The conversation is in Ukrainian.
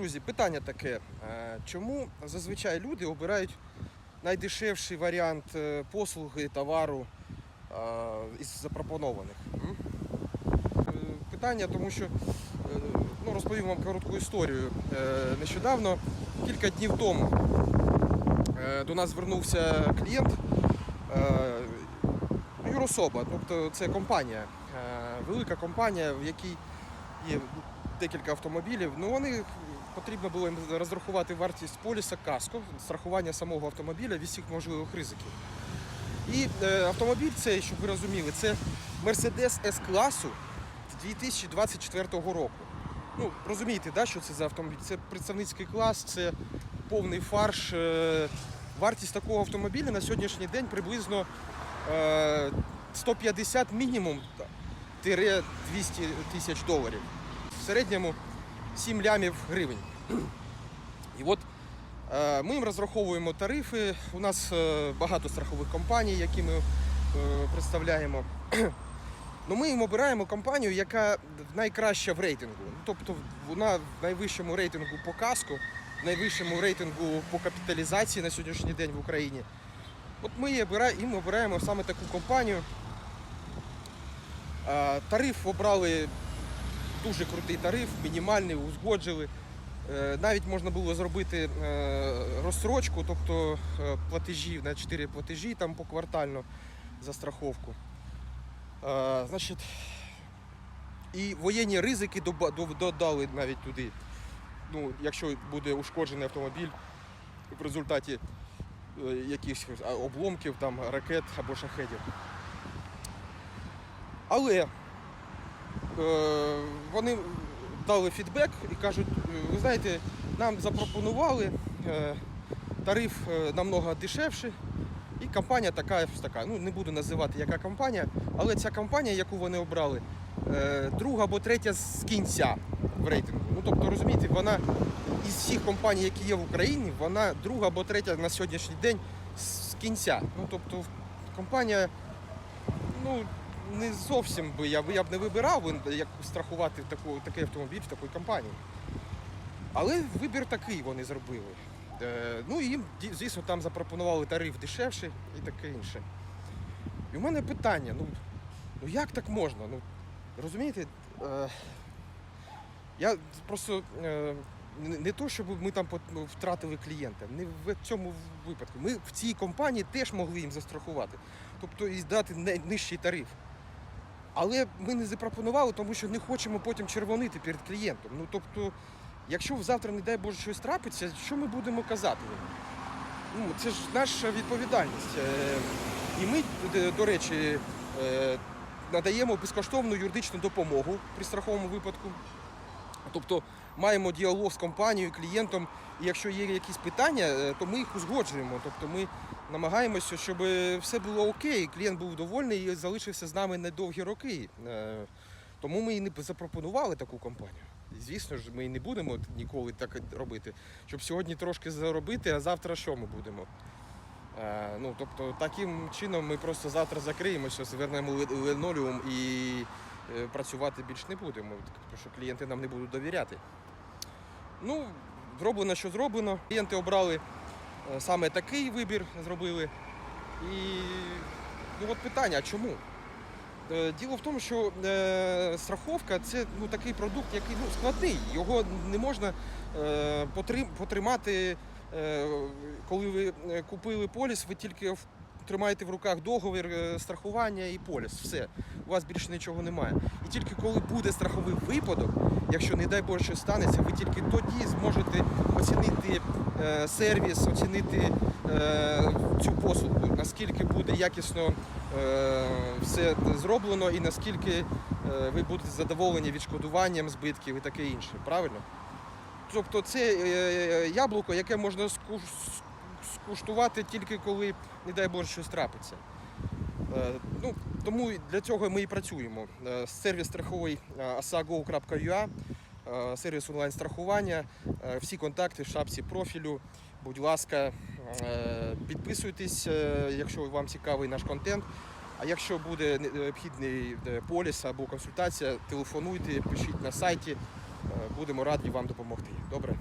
Друзі, питання таке. Е, Чому зазвичай люди обирають найдешевший варіант е, послуги, товару е, із запропонованих? Питання, тому що ну, розповім вам коротку історію. Нещодавно, кілька днів тому, до нас звернувся клієнт, юрособа, тобто це компанія, велика компанія, в якій є декілька автомобілів. Ну вони потрібно було їм розрахувати вартість поліса каско, страхування самого автомобіля від всіх можливих ризиків. І е, автомобіль цей, щоб ви розуміли, це Mercedes S-класу 2024 року. Ну, розумієте, да, що це за автомобіль? Це представницький клас, це повний фарш. Е, вартість такого автомобіля на сьогоднішній день приблизно е, 150 мінімум 200 тисяч доларів. В середньому 7 лямів гривень. І от е, ми їм розраховуємо тарифи. У нас е, багато страхових компаній, які ми е, представляємо. Ну, ми їм обираємо компанію, яка найкраща в рейтингу. Ну, Тобто вона в найвищому рейтингу по каску, в найвищому рейтингу по капіталізації на сьогоднішній день в Україні. От ми їм обираємо саме таку компанію. Тариф обрали дуже крутий тариф, мінімальний, узгоджили. Е, Навіть можна було зробити е, розстрочку, тобто е, платежі на 4 платежі там поквартально за страховку. Значить, і воєнні ризики додали навіть туди. Ну, якщо буде ушкоджений автомобіль в результаті якихось обломків, там, ракет або шахедів. Але вони дали фідбек і кажуть, «Е, ви знаєте, нам запропонували е, тариф е, намного дешевший, і компанія така така. Ну, не буду називати, яка компанія, але ця компанія, яку вони обрали, е, друга або третя з кінця в рейтингу. Ну, тобто, розумієте, вона із всіх компаній, які є в Україні, вона друга або третя на сьогоднішній день з кінця. Ну, тобто, компанія, ну, не зовсім би я, б- я б не вибирав, як страхувати таку, такий автомобіль в такій компанії. Але вибір такий вони зробили. Е, ну і їм, звісно, там запропонували тариф дешевший і таке інше. І в мене питання: ну, ну як так можна? Ну, розумієте, е, я просто е, не, то, щоб ми там ну, втратили клієнта, не в цьому випадку. Ми в цій компанії теж могли їм застрахувати, тобто і здати не- нижчий тариф. Але ми не запропонували, тому що не хочемо потім червонити перед клієнтом. Ну тобто, якщо завтра, не дай Боже, щось трапиться, що ми будемо казати? Ну, це ж наша відповідальність. Е, І ми, до речі, е, надаємо безкоштовну юридичну допомогу при страховому випадку. Тобто маємо діалог з компанією, клієнтом, і якщо є якісь питання, е, то ми їх узгоджуємо. Тобто ми намагаємося, щоб все було окей, клієнт був довольний і залишився з нами на довгі роки. Е, Тому ми і не запропонували таку компанію. Звісно ж, ми і не будемо ніколи так робити, щоб сьогодні трошки заробити, а завтра що ми будемо? Е, Ну, тобто, таким чином ми просто завтра закриємося, звернемо ли- линолеум і працювати більш не будемо, тому що клієнти нам не будуть довіряти. Ну, зроблено, що зроблено. Клієнти обрали е, саме такий вибір, зробили. І ну, от питання, чому? Е, Діло в тому, що е, страховка це ну, такий продукт, який ну, складний. Його не можна е, потрим, потримати, е, коли ви е, купили поліс, ви тільки тримаєте в руках договір е, страхування і поліс. Все, у вас більше нічого немає. І тільки коли буде страховий випадок, якщо не дай Боже щось станеться, ви тільки тоді зможете оцінити е, сервіс, оцінити е, цю послугу, наскільки буде якісно все зроблено і наскільки ви будете задоволені відшкодуванням збитків і таке інше. Правильно? Тобто це яблуко, яке можна скуштувати тільки коли, не дай Боже, щось трапиться. Е, Ну, тому для цього ми і працюємо. Е, Сервіс страховий asago.ua, е, сервіс онлайн-страхування, всі контакти в шапці профілю. Будь ласка, підписуйтесь, якщо вам цікавий наш контент. А якщо буде необхідний поліс або консультація, телефонуйте, пишіть на сайті. Будемо раді вам допомогти. Добре?